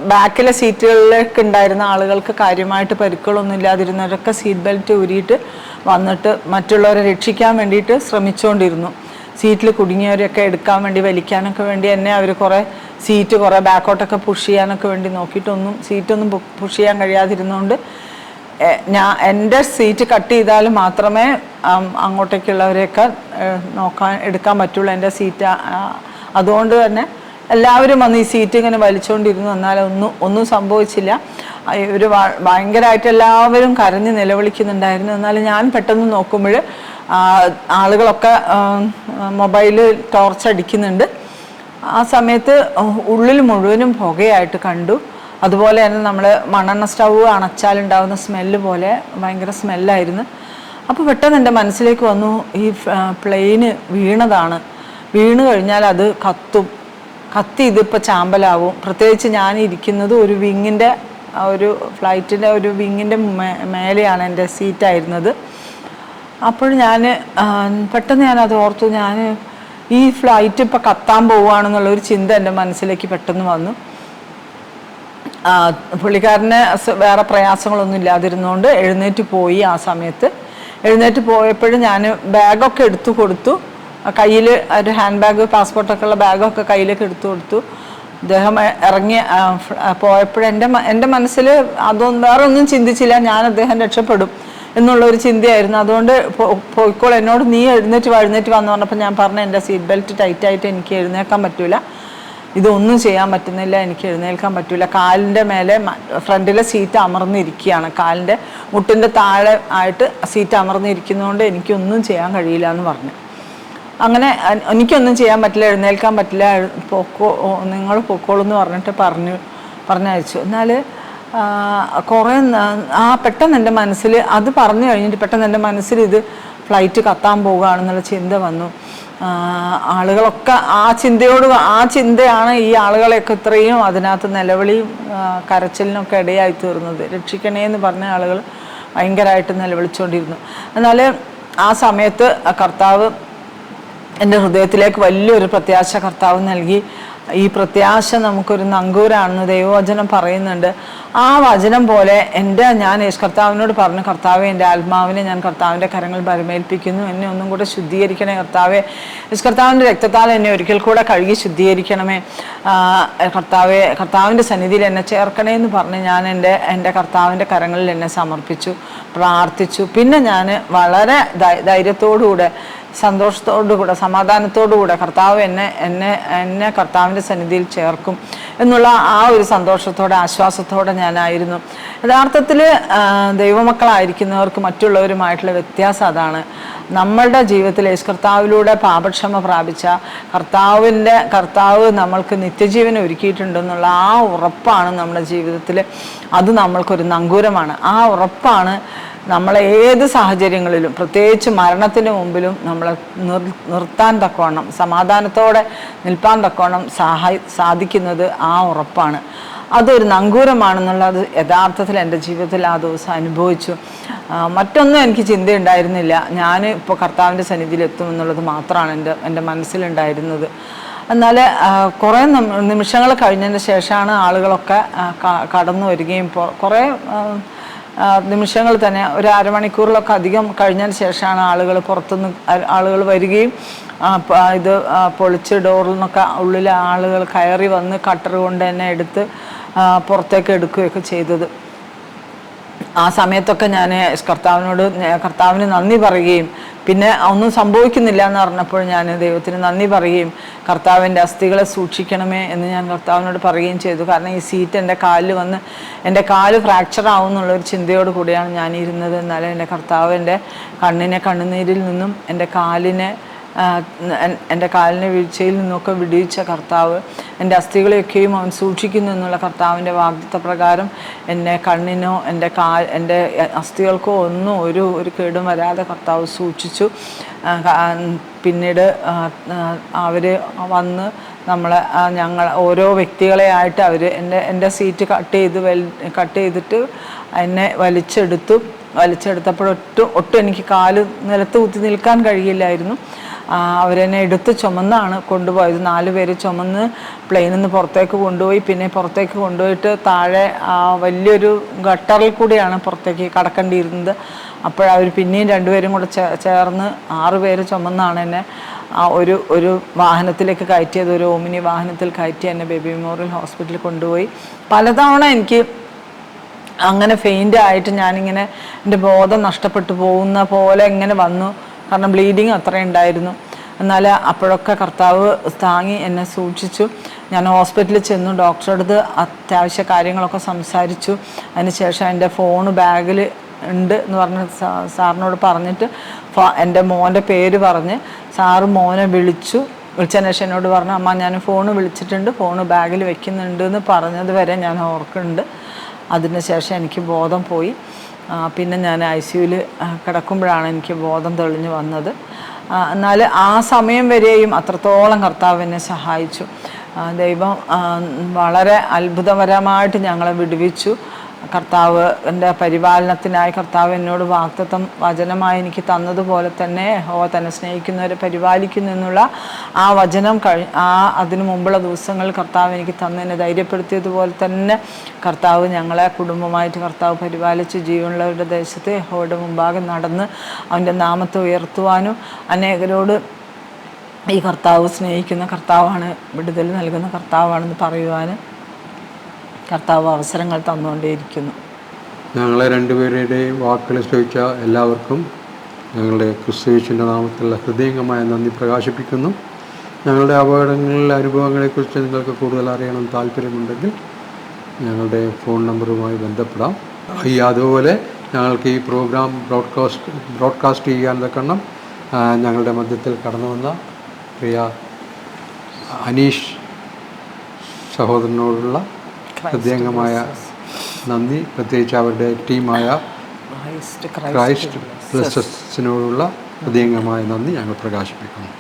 ബാക്കിലെ സീറ്റുകളിലേക്ക് ഉണ്ടായിരുന്ന ആളുകൾക്ക് കാര്യമായിട്ട് പരിക്കുകളൊന്നും ഇല്ലാതിരുന്നവരൊക്കെ സീറ്റ് ബെൽറ്റ് ഊരിയിട്ട് വന്നിട്ട് മറ്റുള്ളവരെ രക്ഷിക്കാൻ വേണ്ടിയിട്ട് ശ്രമിച്ചുകൊണ്ടിരുന്നു സീറ്റിൽ കുടുങ്ങിയവരെയൊക്കെ എടുക്കാൻ വേണ്ടി വലിക്കാനൊക്കെ വേണ്ടി എന്നെ അവർ കുറേ സീറ്റ് കുറേ ബാക്കോട്ടൊക്കെ പുഷ് ചെയ്യാനൊക്കെ വേണ്ടി നോക്കിയിട്ടൊന്നും സീറ്റൊന്നും പുഷ് ചെയ്യാൻ കഴിയാതിരുന്നുകൊണ്ട് ഞാൻ എന്റെ സീറ്റ് കട്ട് ചെയ്താൽ മാത്രമേ അങ്ങോട്ടേക്കുള്ളവരെയൊക്കെ നോക്കാൻ എടുക്കാൻ പറ്റുള്ളൂ എന്റെ സീറ്റ്. അതുകൊണ്ട് തന്നെ എല്ലാവരും വന്ന് ഈ സീറ്റ് ഇങ്ങനെ വലിച്ചുകൊണ്ടിരുന്നു എന്നാൽ ഒന്നും ഒന്നും സംഭവിച്ചില്ല. ഒരു ഭയങ്കരമായിട്ട് എല്ലാവരും കരഞ്ഞ് നിലവിളിക്കുന്നുണ്ടായിരുന്നു. എന്നാൽ ഞാൻ പെട്ടെന്ന് നോക്കുമ്പോൾ ആളുകളൊക്കെ മൊബൈൽ ടോർച്ച് അടിക്കുന്നുണ്ട്. ആ സമയത്ത് ഉള്ളിൽ മുഴുവനും പുകയായിട്ട് കണ്ടു. അതുപോലെ തന്നെ നമ്മൾ മണ്ണെണ്ണ സ്റ്റൗ അണച്ചാലുണ്ടാകുന്ന സ്മെല്ല് പോലെ ഭയങ്കര സ്മെല്ലായിരുന്നു. അപ്പോൾ പെട്ടെന്ന് എന്റെ മനസ്സിലേക്ക് വന്നു ഈ പ്ലെയിന് വീണതാണ്. വീണ് കഴിഞ്ഞാൽ അത് കത്തും. കത്തി ഇതിപ്പോൾ ചാമ്പലാവും പ്രത്യേകിച്ച് ഞാൻ ഇരിക്കുന്നത് ഒരു വിങ്ങിന്റെ ഒരു ഫ്ലൈറ്റിന്റെ ഒരു വിങ്ങിന്റെ മേലെയാണ് എന്റെ സീറ്റായിരുന്നത്. അപ്പോൾ ഞാൻ പെട്ടെന്ന് ഞാൻ അത് ഓർത്തു. ഞാൻ ഈ ഫ്ലൈറ്റ് ഇപ്പോൾ കത്താൻ പോവുകയാണെന്നുള്ളൊരു ചിന്ത എന്റെ മനസ്സിലേക്ക് പെട്ടെന്ന് വന്നു. പുള്ളിക്കാരന് വേറെ പ്രയാസങ്ങളൊന്നും ഇല്ലാതിരുന്നുകൊണ്ട് എഴുന്നേറ്റ് പോയി ആ സമയത്ത്. എഴുന്നേറ്റ് പോയപ്പോഴും ഞാൻ ബാഗൊക്കെ എടുത്തു കൊടുത്തു. കയ്യിൽ ഒരു ഹാൻഡ് ബാഗ് പാസ്പോർട്ടൊക്കെ ഉള്ള ബാഗൊക്കെ കയ്യിലേക്ക് എടുത്തു കൊടുത്തു. അദ്ദേഹം ഇറങ്ങി പോയപ്പോഴും എന്റെ എന്റെ മനസ്സിൽ അതൊന്നും വേറെ ഒന്നും ചിന്തിച്ചില്ല. ഞാൻ അദ്ദേഹം രക്ഷപ്പെടും എന്നുള്ള ഒരു ചിന്തയായിരുന്നു. അതുകൊണ്ട് പോയിക്കോൾ എന്നോട് നീ എഴുന്നേറ്റ് വാ, എഴുന്നേറ്റ് വന്ന് പറഞ്ഞപ്പോൾ ഞാൻ പറഞ്ഞു എന്റെ സീറ്റ് ബെൽറ്റ് ടൈറ്റായിട്ട് എനിക്ക് എഴുന്നേൽക്കാൻ പറ്റില്ല ഇതൊന്നും ചെയ്യാൻ പറ്റുന്നില്ല എനിക്ക് എഴുന്നേൽക്കാൻ പറ്റില്ല കാലിന്റെ മേലെ ഫ്രണ്ടിലെ സീറ്റ് അമർന്നിരിക്കുകയാണ്. കാലിന്റെ മുട്ടിന്റെ താഴെ ആയിട്ട് സീറ്റ് അമർന്നിരിക്കുന്നതുകൊണ്ട് എനിക്കൊന്നും ചെയ്യാൻ കഴിയില്ല എന്ന് പറഞ്ഞു. അങ്ങനെ എനിക്കൊന്നും ചെയ്യാൻ പറ്റില്ല എഴുന്നേൽക്കാൻ പറ്റില്ല പൊക്കോ നിങ്ങൾ പൊക്കോളൂ എന്ന് പറഞ്ഞിട്ട് പറഞ്ഞു പറഞ്ഞയച്ചു. എന്നാൽ കുറേ ആ പെട്ടെന്ന് എന്റെ മനസ്സിൽ അത് പറഞ്ഞു കഴിഞ്ഞിട്ട് പെട്ടെന്ന് എന്റെ മനസ്സിൽ ഇത് ഫ്ലൈറ്റ് കത്താൻ പോവുകയാണെന്നുള്ള ചിന്ത വന്നു. ആളുകളൊക്കെ ആ ചിന്തയോട് ആ ചിന്തയാണ് ഈ ആളുകളെയൊക്കെ ഇത്രയും അതിനകത്ത് നിലവിളിയും കരച്ചിലിനൊക്കെ ഇടയായി തീർന്നത്. രക്ഷിക്കണേ എന്ന് പറഞ്ഞ ആളുകൾ ഭയങ്കരമായിട്ട് നിലവിളിച്ചുകൊണ്ടിരുന്നു എന്നാൽ ആ സമയത്ത് കർത്താവ് എന്റെ ഹൃദയത്തിലേക്ക് വലിയൊരു പ്രത്യാശ കർത്താവ് നൽകി. ഈ പ്രത്യാശ നമുക്കൊരു നങ്കൂരാണെന്ന് ദൈവവചനം പറയുന്നുണ്ട്. ആ വചനം പോലെ എന്റെ ഞാൻ യേശു കർത്താവിനോട് പറഞ്ഞു കർത്താവെ എന്റെ ആത്മാവിനെ ഞാൻ കർത്താവിന്റെ കരങ്ങൾ ബലമേൽപ്പിക്കുന്നു. എന്നെ ഒന്നും കൂടെ ശുദ്ധീകരിക്കണേ കർത്താവെ. യേശു കർത്താവിന്റെ രക്തത്താൽ എന്നെ ഒരിക്കൽ കൂടെ കഴുകി ശുദ്ധീകരിക്കണമേ. കർത്താവെ കർത്താവിന്റെ സന്നിധിയിൽ എന്നെ ചേർക്കണേ എന്ന് പറഞ്ഞ് ഞാൻ എന്റെ എന്റെ കർത്താവിന്റെ കരങ്ങളിൽ എന്നെ സമർപ്പിച്ചു പ്രാർത്ഥിച്ചു. പിന്നെ ഞാൻ വളരെ ധൈര്യത്തോടുകൂടെ സന്തോഷത്തോടുകൂടെ സമാധാനത്തോടുകൂടെ കർത്താവ് എന്നെ എന്നെ എന്നെ കർത്താവിന്റെ സന്നിധിയിൽ ചേർക്കും എന്നുള്ള ആ ഒരു സന്തോഷത്തോടെ ആശ്വാസത്തോടെ ഞാനായിരുന്നു. യഥാർത്ഥത്തിൽ ദൈവമക്കളായിരിക്കുന്നവർക്ക് മറ്റുള്ളവരുമായിട്ടുള്ള വ്യത്യാസം അതാണ്. നമ്മളുടെ ജീവിതത്തിൽ യേശു കർത്താവിലൂടെ പാപക്ഷമ പ്രാപിച്ച കർത്താവിന്റെ കർത്താവ് നമ്മൾക്ക് നിത്യജീവൻ ഒരുക്കിയിട്ടുണ്ടെന്നുള്ള ആ ഉറപ്പാണ് നമ്മുടെ ജീവിതത്തിൽ. അത് നമ്മൾക്കൊരു നങ്കൂരമാണ്. ആ ഉറപ്പാണ് നമ്മളെ ഏത് സാഹചര്യങ്ങളിലും പ്രത്യേകിച്ച് മരണത്തിന് മുമ്പിലും നമ്മളെ നിർ നിർത്താൻ തക്കവണ്ണം സമാധാനത്തോടെ നിൽപ്പാൻ തക്കവണ്ണം സഹായി സാധിക്കുന്നത് ആ ഉറപ്പാണ്. അതൊരു നങ്കൂരമാണെന്നുള്ളത് യഥാർത്ഥത്തിൽ എന്റെ ജീവിതത്തിൽ ആ ദിവസം അനുഭവിച്ചു. മറ്റൊന്നും എനിക്ക് ചിന്തയുണ്ടായിരുന്നില്ല. ഞാൻ ഇപ്പോൾ കർത്താവിന്റെ സന്നിധിയിൽ എത്തുമെന്നുള്ളത് മാത്രമാണ് എന്റെ എന്റെ മനസ്സിലുണ്ടായിരുന്നത്. എന്നാൽ കുറേ നിമിഷങ്ങൾ കഴിഞ്ഞതിന് ശേഷമാണ് ആളുകളൊക്കെ കടന്നു വരികയും കുറേ നിമിഷങ്ങൾ തന്നെ ഒരു അരമണിക്കൂറിലൊക്കെ അധികം കഴിഞ്ഞതിന് ശേഷമാണ് ആളുകൾ പുറത്തുനിന്ന് ആളുകൾ വരികയും ഇത് പൊളിച്ച് ഡോറിൽ നിന്നൊക്കെ ഉള്ളിലെ ആളുകൾ കയറി വന്ന് കട്ടർ കൊണ്ട് തന്നെ എടുത്ത് പുറത്തേക്ക് എടുക്കുകയൊക്കെ ചെയ്തത്. ആ സമയത്തൊക്കെ ഞാൻ കർത്താവിനോട് കർത്താവിന് നന്ദി പറയുകയും പിന്നെ ഒന്നും സംഭവിക്കുന്നില്ല എന്ന് പറഞ്ഞപ്പോൾ ഞാൻ ദൈവത്തിന് നന്ദി പറയുകയും കർത്താവിന്റെ അസ്ഥികളെ സൂക്ഷിക്കണമേ എന്ന് ഞാൻ കർത്താവിനോട് പറയുകയും ചെയ്തു. കാരണം ഈ സീറ്റ് എന്റെ കാലിൽ വന്ന് എന്റെ കാൽ ഫ്രാക്ചർ ആവും എന്നുള്ളൊരു ചിന്തയോട് കൂടിയാണ് ഞാൻ ഇരുന്നത് എന്നാലും എന്റെ കർത്താവ് എന്റെ കണ്ണിനെ കണ്ണുനീരിൽ നിന്നും എന്റെ കാലിനെ എന്റെ കാലിനെ വീഴ്ചയിൽ നിന്നൊക്കെ വിടിയിച്ച കർത്താവ് എന്റെ അസ്ഥികളെയൊക്കെയും അവൻ സൂക്ഷിക്കുന്നു എന്നുള്ള കർത്താവിന്റെ വാഗ്ദത്ത പ്രകാരം എന്റെ കണ്ണിനോ എന്റെ കാ എന്റെ അസ്ഥികൾക്കോ ഒന്നും ഒരു ഒരു കേടും വരാതെ കർത്താവ് സൂക്ഷിച്ചു. പിന്നീട് അവർ വന്ന് നമ്മളെ ഞങ്ങൾ ഓരോ വ്യക്തികളെ ആയിട്ട് അവർ എന്റെ എന്റെ സീറ്റ് കട്ട് ചെയ്ത് വെൽ കട്ട് ചെയ്തിട്ട് എന്നെ വലിച്ചെടുത്തു. വലിച്ചെടുത്തപ്പോൾ ഒട്ടും എനിക്ക് കാൽ നിലത്ത് കുത്തി നിൽക്കാൻ കഴിയില്ലായിരുന്നു. അവരെന്നെ എടുത്ത് ചുമന്നാണ് കൊണ്ടുപോയത്. നാല് പേര് ചുമന്ന് പ്ലെയിനിൽ നിന്ന് പുറത്തേക്ക് കൊണ്ടുപോയി. പിന്നെ പുറത്തേക്ക് കൊണ്ടുപോയിട്ട് താഴെ വലിയൊരു ഗട്ടറിൽ കൂടിയാണ് പുറത്തേക്ക് കടക്കേണ്ടിയിരുന്നത്. അപ്പോഴവർ പിന്നെയും രണ്ടുപേരും കൂടെ ചേർന്ന് ആറ് പേര് ചുമന്നാണ് എന്നെ ഒരു ഒരു വാഹനത്തിലേക്ക് കയറ്റിയത്. ഒരു ഓമിനി വാഹനത്തിൽ കയറ്റി എന്നെ ബേബി മെമ്മോറിയൽ ഹോസ്പിറ്റലിൽ കൊണ്ടുപോയി. പലതവണ എനിക്ക് അങ്ങനെ ഫെയിന്റ് ആയിട്ട് ഞാനിങ്ങനെ എന്റെ ബോധം നഷ്ടപ്പെട്ടു പോകുന്ന പോലെ ഇങ്ങനെ വന്നു. കാരണം ബ്ലീഡിങ് അത്ര ഉണ്ടായിരുന്നു. എന്നാൽ അപ്പോഴൊക്കെ കർത്താവ് താങ്ങി എന്നെ സൂക്ഷിച്ചു. ഞാൻ ഹോസ്പിറ്റലിൽ ചെന്നു. ഡോക്ടറുടെ അടുത്ത് അത്യാവശ്യ കാര്യങ്ങളൊക്കെ സംസാരിച്ചു. അതിനുശേഷം എന്റെ ഫോണ് ബാഗിൽ ഉണ്ട് എന്ന് പറഞ്ഞ് സാറിനോട് പറഞ്ഞിട്ട് എന്റെ മോന്റെ പേര് പറഞ്ഞ് സാറ് മോനെ വിളിച്ചു. വിളിച്ചതിന് ശേഷം എന്നോട് പറഞ്ഞു അമ്മ ഞാൻ ഫോണ് വിളിച്ചിട്ടുണ്ട്. ഫോണ് ബാഗിൽ വെക്കുന്നുണ്ട് എന്ന് പറഞ്ഞത് വരെ ഞാൻ ഓർക്കുന്നുണ്ട്. അതിന് ശേഷം എനിക്ക് ബോധം പോയി. പിന്നെ ഞാൻ ഐ സിയുവിൽ കിടക്കുമ്പോഴാണ് എനിക്ക് ബോധം തെളിഞ്ഞു വന്നത്. എന്നാൽ ആ സമയം വരെയും അത്രത്തോളം കർത്താവ് എന്നെ സഹായിച്ചു. ദൈവം വളരെ അത്ഭുതപരമായിട്ട് ഞങ്ങളെ വിടുവിച്ചു. കർത്താവ് എന്റെ പരിപാലനത്തിനായി കർത്താവ് എന്നോട് വാക്തത്വം വചനമായി എനിക്ക് തന്നതുപോലെ തന്നെ ഹോ തന്നെ സ്നേഹിക്കുന്നവരെ പരിപാലിക്കുന്നു എന്നുള്ള ആ വചനം കഴി ആ അതിനു മുമ്പുള്ള ദിവസങ്ങളിൽ കർത്താവ് എനിക്ക് തന്നതിനെ ധൈര്യപ്പെടുത്തിയതുപോലെ തന്നെ കർത്താവ് ഞങ്ങളെ കുടുംബമായിട്ട് കർത്താവ് പരിപാലിച്ച് ജീവനുള്ളവരുടെ ദേശത്ത് ഹോയുടെ മുമ്പാകെ നടന്ന് അവന്റെ നാമത്തെ ഉയർത്തുവാനും അനേകരോട് ഈ കർത്താവ് സ്നേഹിക്കുന്ന കർത്താവാണ് വിടുതൽ നൽകുന്ന കർത്താവാണെന്ന് പറയുവാൻ കർത്താവ് അവസരങ്ങൾ തന്നുകൊണ്ടേയിരിക്കുന്നു. ഞങ്ങളെ രണ്ടുപേരുടെയും വാക്കുകൾ ശ്രമിച്ച എല്ലാവർക്കും ഞങ്ങളുടെ ക്രിസ്തുവേശുവിന്റെ നാമത്തിലുള്ള ഹൃദയംഗമായ നന്ദി പ്രകാശിപ്പിക്കുന്നു. ഞങ്ങളുടെ അപകടങ്ങളിലെ അനുഭവങ്ങളെക്കുറിച്ച് നിങ്ങൾക്ക് കൂടുതൽ അറിയണം താല്പര്യമുണ്ടെങ്കിൽ ഞങ്ങളുടെ ഫോൺ നമ്പറുമായി ബന്ധപ്പെടാം. ഈ അതുപോലെ ഞങ്ങൾക്ക് ഈ പ്രോഗ്രാം ബ്രോഡ്കാസ്റ്റ് ബ്രോഡ്കാസ്റ്റ് ചെയ്യാൻ തക്കണം ഞങ്ങളുടെ മധ്യത്തിൽ കടന്നു വന്ന പ്രിയ അനീഷ് സഹോദരനോടുള്ള ഹൃദയംഗമായ നന്ദി. പ്രത്യേകിച്ച് അവരുടെ ടീമായ ക്രൈസ്റ്റ് ക്രൈസ്റ്റ് ബ്ലസ്സസിനോടുള്ള ഹൃദയംഗമായ നന്ദി ഞങ്ങൾ പ്രകാശിപ്പിക്കുന്നു.